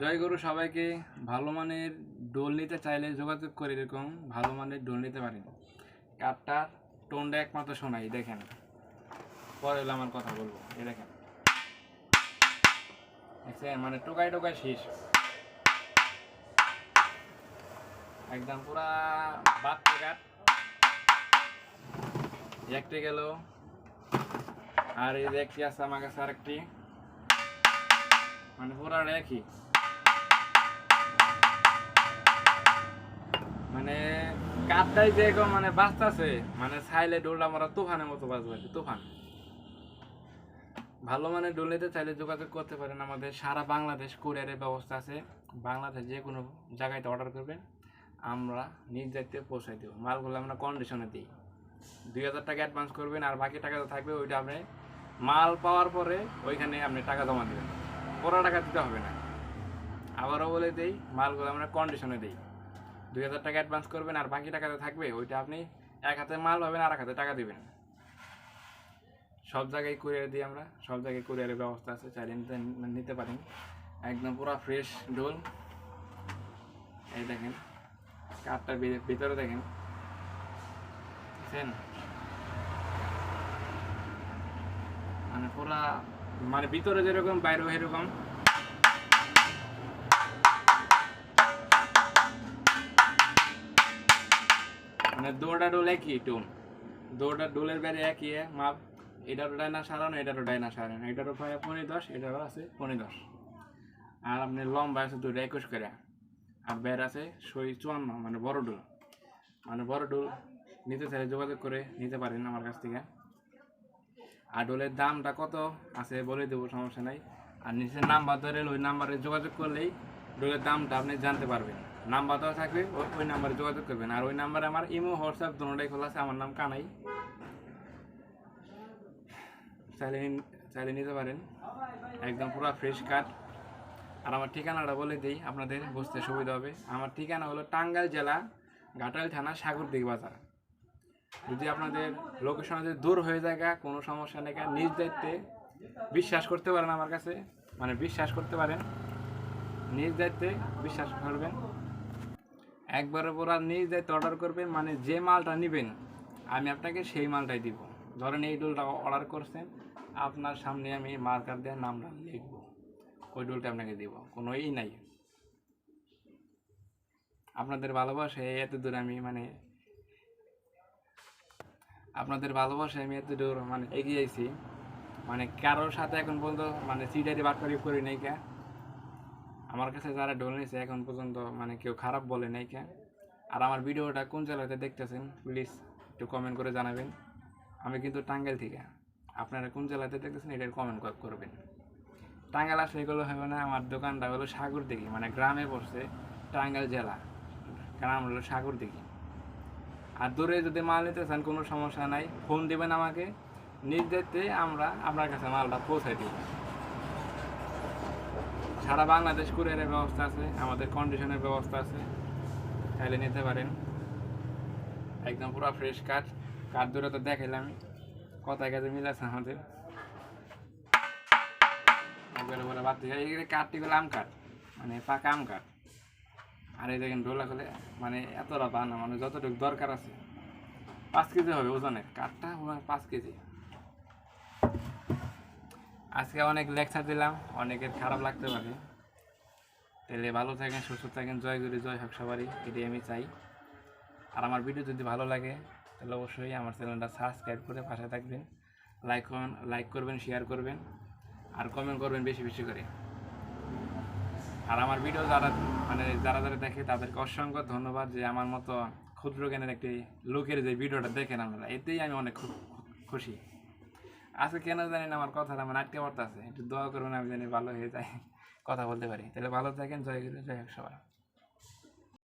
জয় গরু সবাইকে। ভালো মানের ডোল নিতে চাইলে যোগাযোগ করে এরকম। ভালো মানের ডোল নিতে পারেন কাঠটার টোনটা একমাত্র শোনাই, দেখেন। পরে আমার কথা বলব, এই দেখেন। মানে টোকাই টোকাই শেষ। একদম পুরা বাড়তে কাঠ। একটি গেল। আর এই যে একটি আছে, আমার কাছে আরেকটি। মানে পুরা একই। মানে কাঠটাই যে মানে বাঁচতেছে মানে ছাইলে ডোলটা মারা তুফানের মতো বাঁচবে, তুফান। ভালো মানে ডোল নিতে চাইলে যোগাযোগ করতে পারেন আমাদের, সারা বাংলাদেশ কুরিয়ারের ব্যবস্থা আছে। বাংলাদেশ যে কোনো জায়গায় অর্ডার করবেন, আমরা নিজ দায়িত্বে পৌঁছাই দেবো। মালগুলো আমরা কন্ডিশনে দিই। দুই হাজার টাকা অ্যাডভান্স করবেন আর বাকি টাকা থাকবে ওইটা আপনি মাল পাওয়ার পরে ওইখানে আপনি টাকা জমা দেবেন। পুরো টাকা দিতে হবে না। আবারও বলে দিই, মালগুলো আমরা কন্ডিশনে দিই। দুই হাজার টাকা অ্যাডভান্স করবেন আর বাকি টাকাতে থাকবে, ওইটা আপনি এক হাতে মাল পাবেন আর এক হাতে টাকা দিবেন। সব জায়গায় কুরিয়ার দিই আমরা, সব জায়গায় কুরিয়ারের ব্যবস্থা আছে, চাইলে নিতে নিতে পারেন। একদম পুরো ফ্রেশ ডোল এই দেখেন কাঠটার ভিতরে দেখেন। দেখছেন? মানে পুরা মানে ভিতরে যেরকম বাইরেও এরকম মানে দৌড়া ডোল একই টোন দৌড়া ডোলের বাইরে একই মাপ। এটারও ডাইনা সারানো এটারও ডাইনা সারানো এটারও প্রায় পনেরো দশ এটারও আছে পনেরো দশ। আর আপনি লম্বা আছে দুটো একুশ করে। আর বের আছে সই চুয়ান্ন মানে বড় ডোল। মানে বড় ডোল নিতে চাইলে যোগাযোগ করে নিতে পারেন আমার কাছ থেকে। আর ডোলের দামটা কত আছে বলে দেবো, সমস্যা নাই। আর নিচের নাম্বার ধরে ওই নাম্বারে যোগাযোগ করলেই ডোলের দামটা আপনি জানতে পারবেন। নাম্বার দেওয়া থাকবে ওই নাম্বারে যোগাযোগ করবেন। আর ওই নাম্বারে আমার ইমো, হোয়াটসঅ্যাপ দুটোটাই খোলা আছে, আমার নাম কানাই। চাইলে চাইলে নিতে পারেন। একদম পুরো ফ্রেশ কাঠ আর আমার ঠিকানাটা বলে দিই, আপনাদের বুঝতে সুবিধা হবে। আমার ঠিকানা হলো টাঙ্গাইল জেলা ঘাটাল থানা সাগরদিঘি বাজার। যদি আপনাদের লোকেশন যদি দূর হয়ে যায় কোনো সমস্যা নেই নিজ দায়িত্বে বিশ্বাস করতে পারেন আমার কাছে। মানে বিশ্বাস করতে পারেন। নিজ দায়িত্বে বিশ্বাস করবেন। একবারে পুরা নিজ দায়িত্বে অর্ডার করবেন মানে যে মালটা নেবেন, আমি আপনাকে সেই মালটাই দিব। ধরেন এই ডোলটা অর্ডার করছেন, আপনার সামনে আমি মার্কার দিয়ে নামটা লিখব। ওই ডোলটা আপনাকে দিব কোনো ই নাই। আপনাদের ভালোবাসায় এত দূর আমি মানে আপনাদের ভালোবাসায় আমি এত দূর মানে এগিয়ে আইছি। মানে কারোর সাথে এখন পর্যন্ত মানে সিটারি বাটপারি করি নাই কে। আমার কাছে যারা ডোল নিয়েছে এখন পর্যন্ত মানে কেউ খারাপ বলে নাই কে। আর আমার ভিডিওটা কোন জেলাতে দেখতেছেন প্লিজ একটু কমেন্ট করে জানাবেন। আমি কিন্তু টাঙ্গাইল থেকে। আপনারা কোন জেলাতে দেখতেছেন এটার কমেন্ট করবেন। টাঙ্গাইল আসলে এগুলো হবে না, আমার দোকানটা হলো সাগর দিঘি মানে গ্রামে পড়ছে টাঙ্গাইল জেলা। গ্রাম হলো সাগর দিঘি আর দূরে যদি মাল নিতে চান, কোনো সমস্যা নাই ফোন দিবেন আমাকে। নিজ আমরা আপনার কাছে মালটা পৌঁছাই দিব। সারা বাংলাদেশ কুরিয়ারের ব্যবস্থা আছে, আমাদের কন্ডিশনের ব্যবস্থা আছে। চাইলে নিতে পারেন। একদম পুরো ফ্রেশ কাঠ কাঠ দূরে তো দেখাইলাম কথায় কাজে মিল আছে আমাদের। একবারে বলে আম কাঠ মানে পাকা আম কাঠ আর এই দেখেন ডোলা করলে মানে এতটা পা না মানে যতটুকু দরকার আছে। পাঁচ কেজি হবে ওজনের। কাঠটা পাঁচ কেজি। আজকে অনেক লেকচার দিলাম, অনেকের খারাপ লাগতে পারে। তাহলে ভালো থাকেন, সুস্থ থাকেন, জয় গুরি, জয় হোক সবারই, এটাই আমি চাই। আর আমার ভিডিও যদি ভালো লাগে, তাহলে অবশ্যই আমার চ্যানেলটা সাবস্ক্রাইব করে পাশে থাকবেন। লাইক লাইক করবেন শেয়ার করবেন, আর কমেন্ট করবেন বেশি বেশি করে। আর আমার ভিডিও যারা মানে যারা যারা দেখে, তাদেরকে অসংখ্য ধন্যবাদ যে আমার মতো ক্ষুদ্র জ্ঞানের একটি লোকের যে ভিডিওটা দেখেন আমরা এতেই আমি অনেক খুশি। আজকে কেন জানি না আমার কথাটা, আমার আটকে পড়তে আছে একটু দোয়া করবেন, আমি জানি ভালো হয়ে যায়। কথা বলতে পারি। তাহলে ভালো থাকেন, জয় জয় হোক সবার।